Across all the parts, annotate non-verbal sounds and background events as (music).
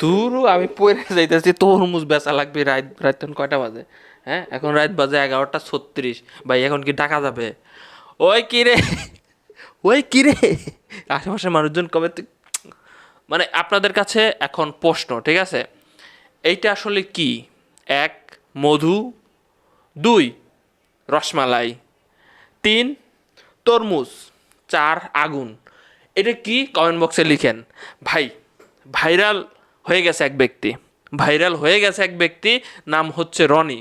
দূর আমি পড়ে যাইতেছি, তরমুজ বেচা লাগবে রাত রাত তখন কয়টা বাজে? হ্যাঁ এখন রাত বাজে এগারোটা ছত্রিশ। ভাই, এখন কি টাকা যাবে? ওই কি রে? ওই কি রে? আশেপাশের মানুষজন কবে মানে আপনাদের কাছে এখন প্রশ্ন, ঠিক আছে? এইটা আসলে কি? এক, মধু। দুই, রসমালাই। তিন, তরমুজ। চার, আগুন। এটা কি? কমেন্ট বক্সে লিখেন। ভাই ভাইরাল হয়ে গেছে এক ব্যক্তি। ভাইরাল হয়ে গেছে এক ব্যক্তি, নাম হচ্ছে রনি।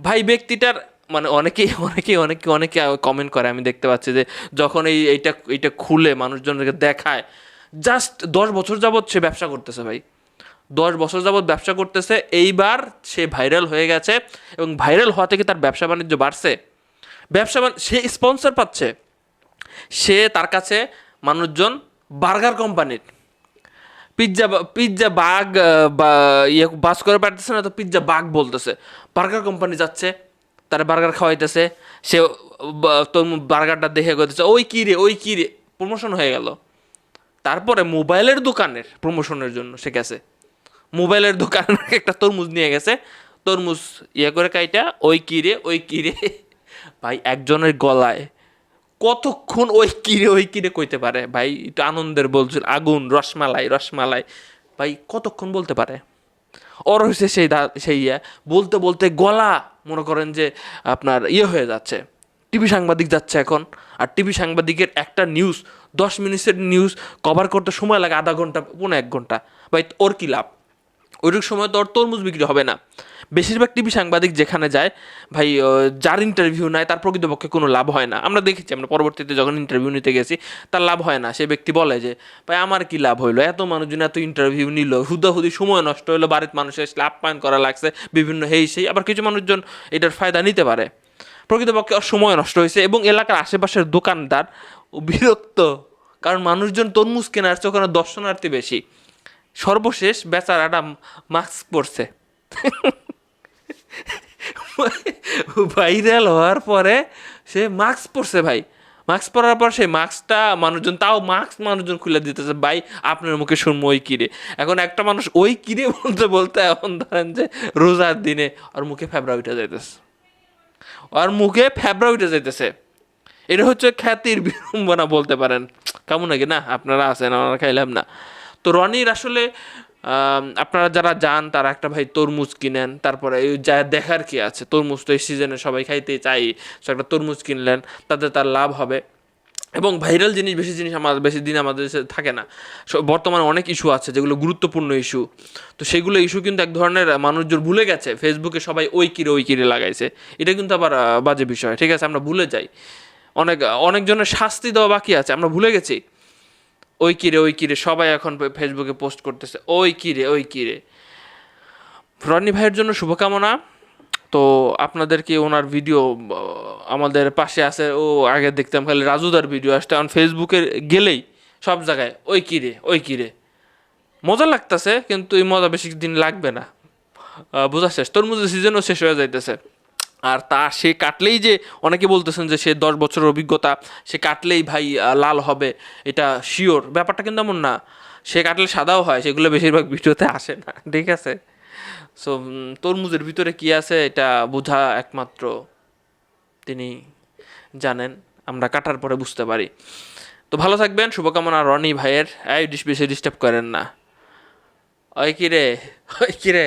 ভাই, ব্যক্তিটার মানে অনেকেই অনেকেই, অনেকে অনেকে কমেন্ট করে। আমি দেখতে পাচ্ছি যে যখন এই, এইটা এইটা খুলে মানুষজনকে দেখায় জাস্ট দশ বছর যাবৎ সে ব্যবসা করতেছে ভাই। দশ বছর যাবৎ ব্যবসা করতেছে, এইবার সে ভাইরাল হয়ে গেছে এবং ভাইরাল হওয়া থেকে তার ব্যবসা বাণিজ্য বাড়ছে। ব্যবসা সে স্পন্সর পাচ্ছে। সে তার কাছে মানুষজন, বার্গার কোম্পানির পিৎজা পিৎজা আহ, বা ইয়ে বাস করে পারতেছে না তো পিৎজা বাগ বলতেছে। বার্গার কোম্পানি যাচ্ছে তারা বার্গার খাওয়াইতেছে সে তোর বার্গারটা দেখে করতেছে ওই কী রে ওই কী রে? প্রমোশন হয়ে গেল। তারপরে মোবাইলের দোকানের প্রমোশনের জন্য সে গেছে। মোবাইলের দোকান (laughs) একটা তরমুজ নিয়ে গেছে। তরমুজ ইয়ে করে কাইটা ওই কী কিরে ওই কী কিরে (laughs) ভাই একজনের গলায় কতক্ষণ ওই কিরে ওই কিরে কইতে পারে? ভাই, একটু আনন্দের বলছিল আগুন, রসমালাই রসমালাই। ভাই, কতক্ষণ বলতে পারে? ওর হচ্ছে সেই দা- সেই ইয়ে। বলতে বলতে গলা মনে করেন যে আপনার ইয়ে হয়ে যাচ্ছে। টিভি সাংবাদিক যাচ্ছে এখন। আর টিভি সাংবাদিকের একটা নিউজ দশ মিনিটের নিউজ কভার করতে সময় লাগে আধা ঘণ্টা পনেরো এক ঘণ্টা। ভাই, ওর কী লাভ? ওইটুকু সময় তো ওর তরমুজ বিক্রি হবে না। বেশিরভাগ টিভি সাংবাদিক যেখানে যায়, ভাই যার ইন্টারভিউ নেয় তার প্রকৃতপক্ষে কোনো লাভ হয় না। আমরা দেখেছি, আমরা পরবর্তীতে যখন ইন্টারভিউ নিতে গেছি, তার লাভ হয় না। সে ব্যক্তি বলে যে, ভাই, আমার কি লাভ হইল? এত মানুষজন এত ইন্টারভিউ নিল, হুদাহুদি সময় নষ্ট হলো বাড়ির মানুষের লাভ পায়ন করা লাগছে, বিভিন্ন হেই সেই। আবার কিছু মানুষজন এটার ফায়দা নিতে পারে। প্রকৃতপক্ষে সময় নষ্ট হয়েছে এবং এলাকার আশেপাশের দোকানদার বিরক্ত, কারণ মানুষজন তরমুজ কেনার চেয়ে ওখানে দর্শনার্থী বেশি। সর্বশেষ বেচারাটা মাস্ক পরছে। ভাইরাল হওয়ার পরে সে মাস্ক পরছে ভাই। মাস্ক পরার পর সেই মাস্কটা মানুষজন, তাও মাস্ক মানুষজন খুলে দিতেছে, ভাই, আপনার মুখে শুনব ওই কিরে। এখন একটা মানুষ ওই কিরে বলতে বলতে এখন ধরেন যে রোজার দিনে ওর মুখে ফেবরা উঠে যাইতেছে। ওর মুখে ফেবরা উঠে যাইতেছে। এটা হচ্ছে খ্যাতির বিড়ম্বনা বলতে পারেন। কেমন নাকি? না, আপনারা আছেন, আমরা খাইলাম না। তো রনির আসলে আপনারা যারা যান, তারা একটা ভাই তরমুজ কিনেন, তারপরে যা দেখার কি আছে? তরমুজ তো এই সিজনে সবাই খাইতে চাই তো একটা তরমুজ কিনলেন, তাতে তার লাভ হবে। এবং ভাইরাল জিনিস, বেশি জিনিস আমাদের বেশি দিন আমাদের দেশে থাকে না। স- বর্তমানে অনেক ইস্যু আছে, যেগুলো গুরুত্বপূর্ণ ইস্যু তো সেগুলো ইস্যু কিন্তু এক ধরনের মানুষজন ভুলে গেছে ফেসবুকে সবাই ওই কিরে ওই কিরে লাগাইছে। এটা কিন্তু আবার বাজে বিষয়, ঠিক আছে? আমরা ভুলে যাই। অনেক, অনেকজনের শাস্তি দেওয়া বাকি আছে, আমরা ভুলে গেছি। ওই কিরে ওই কিরে, সবাই এখন ফেসবুকে পোস্ট করতেছে, ওই কিরে ওই কিরে। রনি ভাইয়ের জন্য শুভকামনা। তো আপনাদেরকে ওনার ভিডিও আমাদের পাশে আছে? ও আগে দেখতাম খালি রাজুদার ভিডিও আসতে, এখন ফেসবুকে গেলেই সব জায়গায়, ওই কিরে ওই কিরে। মজা লাগতেছে, কিন্তু এই মজা বেশি দিন লাগবে না। বোঝা শেষ। তরমুজের সিজনও শেষ হয়ে যাইতেছে। আর তা সে কাটলেই যে, অনেকে বলতেছেন যে সে দশ বছরের অভিজ্ঞতা, সে কাটলেই ভাই লাল হবে, এটা শিওর ব্যাপারটা কিন্তু এমন না। সে কাটলে সাদাও হয়, সেগুলো বেশিরভাগ ভিডিওতে আসে না, (laughs) ঠিক আছে? সো তরমুজের ভিতরে কি আছে এটা বোঝা একমাত্র তিনি জানেন, আমরা কাটার পরে বুঝতে পারি। তো ভালো থাকবেন, শুভকামনা রনি ভাইয়ের। এই ডিস বেশি ডিস্টার্ব করেন না। ওই কিরে ওই কিরে